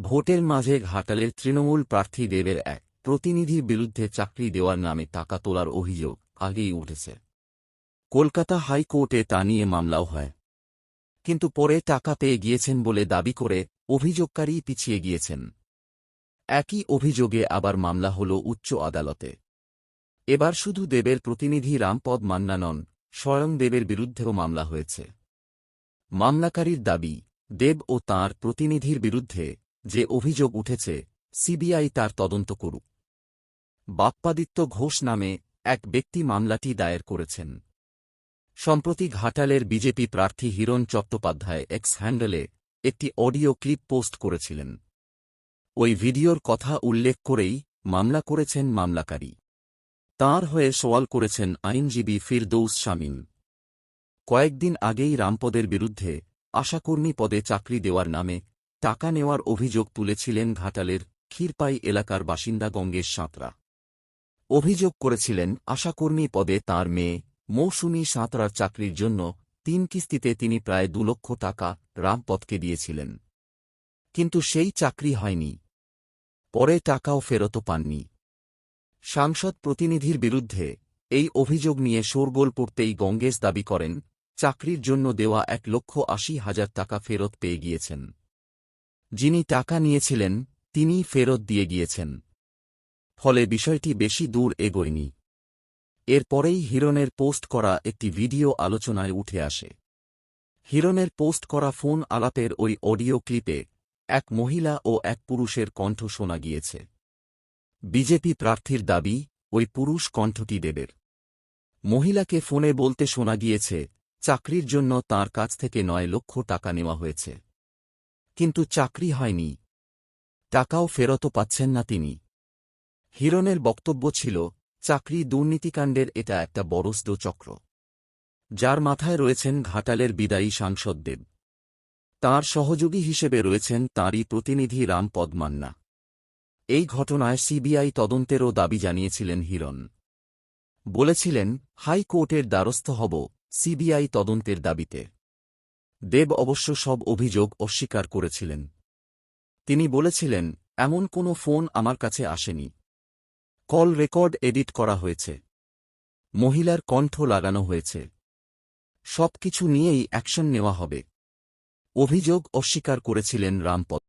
ভোটের মাঝে ঘাটালের তৃণমূল প্রার্থী দেবের এক প্রতিনিধির বিরুদ্ধে চাকরি দেওয়ার নামে টাকা তোলার অভিযোগ আগেই উঠেছে। কলকাতা হাইকোর্টে তা নিয়ে মামলাও হয়। কিন্তু পরে টাকা পেয়ে গিয়েছেন বলে দাবি করে অভিযোগকারী পিছিয়ে গিয়েছেন। একই অভিযোগে আবার মামলা হল উচ্চ আদালতে। এবার শুধু দেবের প্রতিনিধি রামপদ মান্না নন, স্বয়ং দেবের বিরুদ্ধেও মামলা হয়েছে। মামলাকারীর দাবি, দেব ও তাঁর প্রতিনিধির বিরুদ্ধে যে অভিযোগ উঠেছে, সিবিআই তার তদন্ত করুক। বাপ্পাদিত্য ঘোষ নামে এক ব্যক্তি মামলাটি দায়ের করেছেন। সম্প্রতি ঘাটালের বিজেপি প্রার্থী হিরণ চট্টোপাধ্যায় এক্স হ্যান্ডেলে একটি অডিও ক্লিপ পোস্ট করেছিলেন। ওই ভিডিওর কথা উল্লেখ করেই মামলা করেছেন মামলাকারী। তাঁর হয়ে সওয়াল করেছেন আইনজীবী ফিরদৌস শামীম। কয়েকদিন আগেই রামপদের বিরুদ্ধে আশাকর্মী পদে চাকরি দেওয়ার নামে টাকা নেওয়ার অভিযোগ তুলেছিলেন ঘাটালের ক্ষীরপাই এলাকার বাসিন্দা গঙ্গেশ সাঁতরা। অভিযোগ করেছিলেন, আশাকর্মী পদে তার মেয়ে মৌসুমী সাঁতরার চাকরির জন্য তিন কিস্তিতে তিনি প্রায় দু লক্ষ টাকা রামপদকে দিয়েছিলেন। কিন্তু সেই চাকরি হয়নি। পরে টাকাও ফেরত পাননি। সাংসদ প্রতিনিধির বিরুদ্ধে এই অভিযোগ নিয়ে শোরগোল পড়তেই গঙ্গেশ দাবি করেন, চাকরির জন্য দেওয়া এক লক্ষ আশি হাজার টাকা ফেরত পেয়ে গিয়েছেন। যিনি টাকা নিয়েছিলেন তিনি ফেরত দিয়ে গিয়েছেন। ফলে বিষয়টি বেশি দূর এগোয়নি। এরপরেই হিরণের পোস্ট করা একটি ভিডিও আলোচনায় উঠে আসে। হিরণের পোস্ট করা ফোন আলাপের ওই অডিও ক্লিপে এক মহিলা ও এক পুরুষের কণ্ঠ শোনা গিয়েছে। বিজেপি প্রার্থীর দাবি, ওই পুরুষ কণ্ঠটি দেবের। মহিলাকে ফোনে বলতে শোনা গিয়েছে, চাকরির জন্য তার কাছ থেকে নয় লক্ষ টাকা নেওয়া হয়েছে। কিন্তু চাকরি হয়নি। টাকাও ফেরতও পাচ্ছেন না তিনি। হিরণের বক্তব্য ছিল, চাকরি দুর্নীতিকাণ্ডের এটা একটা বড়স্দ চক্র। যার মাথায় রয়েছেন ঘাটালের বিদায়ী সাংসদ দেব। তাঁর সহযোগী হিসেবে রয়েছেন তাঁরই প্রতিনিধি রামপদ মান্না এই ঘটনায় সিবিআই তদন্তেরও দাবি জানিয়েছিলেন হিরণ। বলেছিলেন, হাইকোর্টের দ্বারস্থ হব, সিবিআই তদন্তের দাবিতে। দেব অবশ্য সব অভিযোগ অস্বীকার করেছিলেন। তিনি বলেছিলেন, এমন কোনো ফোন আমার কাছে আসেনি। কল রেকর্ড এডিট করা হয়েছে। মহিলার কণ্ঠ লাগানো হয়েছে। সবকিছু নিয়েই অ্যাকশন নেওয়া হবে। অভিযোগ অস্বীকার করেছিলেন রামপদ।